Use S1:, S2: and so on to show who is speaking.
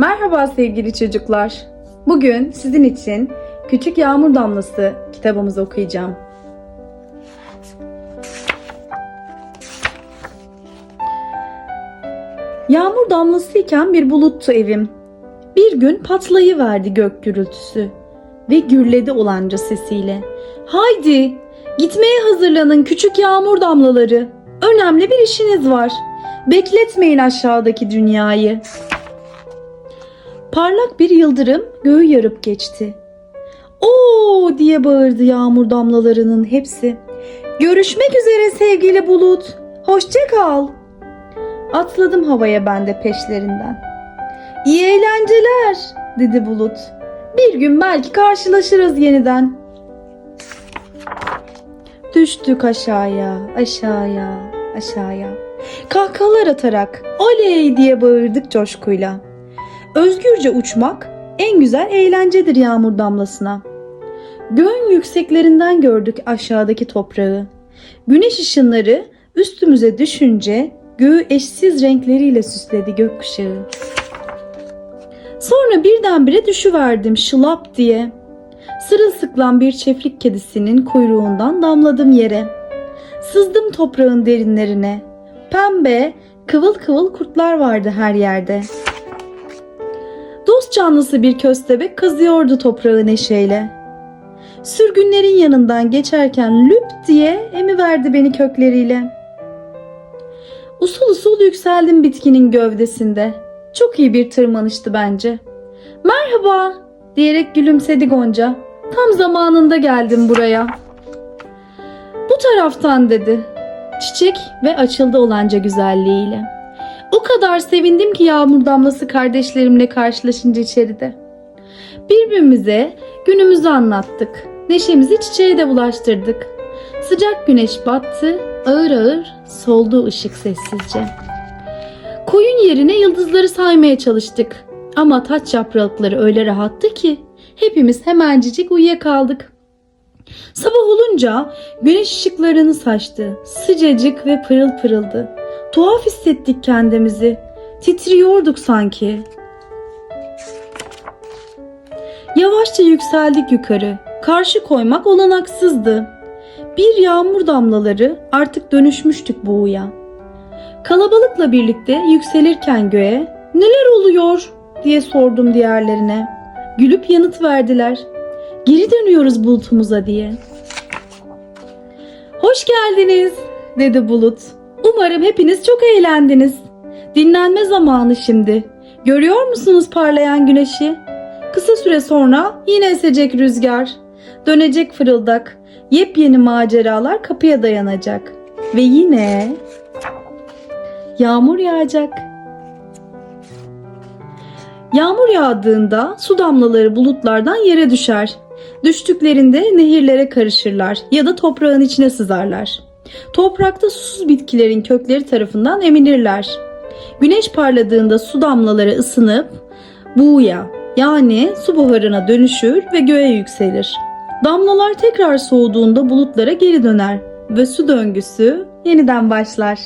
S1: Merhaba sevgili çocuklar. Bugün sizin için Küçük Yağmur Damlası kitabımızı okuyacağım. Yağmur damlasıyken bir buluttu evim. Bir gün patlayıverdi gök gürültüsü ve gürledi olanca sesiyle. Haydi gitmeye hazırlanın küçük yağmur damlaları. Önemli bir işiniz var. Bekletmeyin aşağıdaki dünyayı. Parlak bir yıldırım göğü yarıp geçti. Oo diye bağırdı yağmur damlalarının hepsi. Görüşmek üzere sevgili bulut. Hoşça kal. Atladım havaya ben de peşlerinden. İyi eğlenceler dedi bulut. Bir gün belki karşılaşırız yeniden. Düştük aşağıya, aşağıya, aşağıya. Kahkahalar atarak oley diye bağırdık coşkuyla. Özgürce uçmak en güzel eğlencedir yağmur damlasına. Göğün yükseklerinden gördük aşağıdaki toprağı. Güneş ışınları üstümüze düşünce göğü eşsiz renkleriyle süsledi gökkuşağı. Sonra birdenbire düşüverdim şılap diye. Sırılsıklam bir çiftlik kedisinin kuyruğundan damladım yere. Sızdım toprağın derinlerine. Pembe, kıvıl kıvıl kurtlar vardı her yerde. Canlısı bir köstebek kazıyordu toprağı neşeyle. Sürgünlerin yanından geçerken lüp diye emiverdi beni kökleriyle. Usul usul yükseldim bitkinin gövdesinde. Çok iyi bir tırmanıştı bence. Merhaba diyerek gülümsedi Gonca. Tam zamanında geldim buraya. Bu taraftan dedi. Çiçek ve açıldı olanca güzelliğiyle. O kadar sevindim ki yağmur damlası kardeşlerimle karşılaşınca içeride. Birbirimize günümüzü anlattık. Neşemizi çiçeğe de bulaştırdık. Sıcak güneş battı, ağır ağır soldu ışık sessizce. Koyun yerine yıldızları saymaya çalıştık. Ama taç yaprakları öyle rahattı ki hepimiz hemencecik uyuyakaldık. Sabah olunca güneş ışıklarını saçtı. Sıcacık ve pırıl pırıldı. Tuhaf hissettik kendimizi. Titriyorduk sanki. Yavaşça yükseldik yukarı. Karşı koymak olanaksızdı. Bir yağmur damlaları artık dönüşmüştük buğuya. Kalabalıkla birlikte yükselirken göğe neler oluyor diye sordum diğerlerine. Gülüp yanıt verdiler. Geri dönüyoruz bulutumuza diye. Hoş geldiniz dedi bulut. Umarım hepiniz çok eğlendiniz. Dinlenme zamanı şimdi. Görüyor musunuz parlayan güneşi? Kısa süre sonra yine esecek rüzgar. Dönecek fırıldak. Yepyeni maceralar kapıya dayanacak. Ve yine yağmur yağacak. Yağmur yağdığında su damlaları bulutlardan yere düşer. Düştüklerinde nehirlere karışırlar ya da toprağın içine sızarlar. Toprakta susuz bitkilerin kökleri tarafından eminirler. Güneş parladığında su damlaları ısınıp buğuya yani su buharına dönüşür ve göğe yükselir. Damlalar tekrar soğuduğunda bulutlara geri döner ve su döngüsü yeniden başlar.